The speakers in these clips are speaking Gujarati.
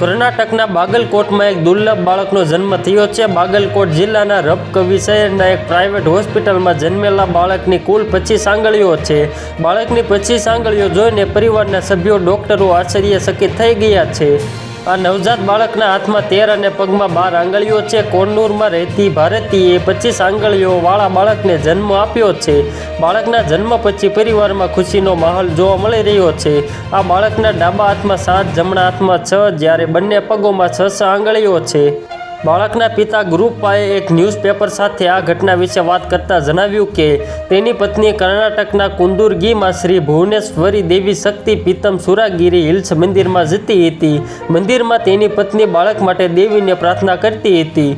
કર્ણાટકના બાગલકોટમાં એક દુર્લભ બાળકનો જન્મ થયો છે. બાગલકોટ જિલ્લાના રબકવી શહેરના એક પ્રાઇવેટ હોસ્પિટલમાં જન્મેલા બાળકની કુલ પચીસ આંગળીઓ છે. બાળકની પચીસ આંગળીઓ જોઈને પરિવારના સભ્યો ડોક્ટરો આશ્ચર્યચકિત થઈ ગયા છે. આ નવજાત બાળકના હાથમાં તેર અને પગમાં બાર આંગળીઓ છે. કોન્નૂરમાં રહેતી ભારતીએ પચીસ આંગળીઓ વાળા બાળકને જન્મ આપ્યો છે. બાળકના જન્મ પછી પરિવારમાં ખુશીનો માહોલ જોવા મળી રહ્યો છે. આ બાળકના ડાબા હાથમાં સાત, જમણા હાથમાં છ, જ્યારે બંને પગોમાં છ છ આંગળીઓ છે. બાળકના પિતા ગ્રુપાએ એક ન્યૂઝપેપર સાથે આ ઘટના વિશે વાત કરતા જણાવ્યું કે તેની પત્ની કર્ણાટકના કુંદુરગીમાં શ્રી ભુવનેશ્વરી દેવી શક્તિ પીતમ સુરાગીરી હિલ્સ મંદિરમાં જતી હતી. મંદિરમાં તેની પત્ની બાળક માટે દેવીને પ્રાર્થના કરતી હતી.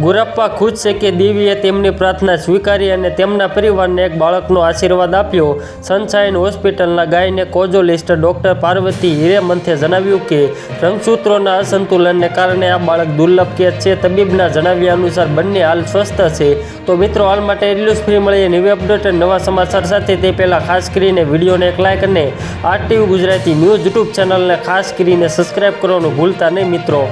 ગુરપ્પા ખુશ છે કે દેવીએ તેમની પ્રાર્થના સ્વીકારી અને તેમના પરિવારને એક બાળકનો આશીર્વાદ આપ્યો. સનશાઇન હોસ્પિટલના ગાયને કોજોલિસ્ટ ડૉક્ટર પાર્વતી હિરેમંથે જણાવ્યું કે, રંગસૂત્રોના અસંતુલનને કારણે આ બાળક દુર્લભ કેસ છે તબીબના જણાવ્યા અનુસાર બંને હાલ સ્વસ્થ છે. તો મિત્રો, હાલ માટે એટલું જ ફ્રી મળીએ નવી અપડેટ નવા સમાચાર સાથે તે પહેલાં ખાસ કરીને વિડીયોને એક લાઇક અને આરટીવી ગુજરાતી ન્યૂઝ યુટ્યુબ ચેનલને ખાસ કરીને સબસ્ક્રાઇબ કરવાનું ભૂલતા નહીં મિત્રો.